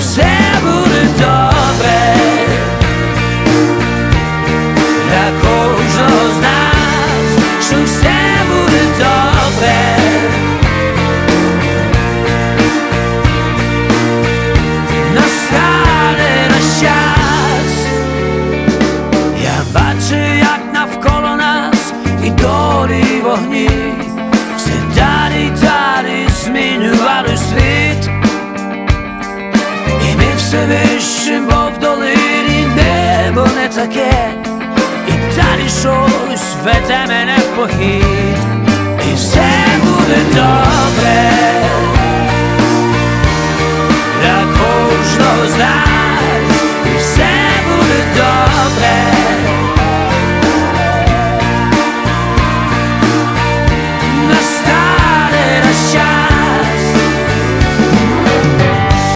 все буде добре для кожного з нас, що все буде добре. Настане наш час. Я бачу, як навколо нас і долі вогні, все вище, бо в долині небо не таке, і далі щось веде мене в похід,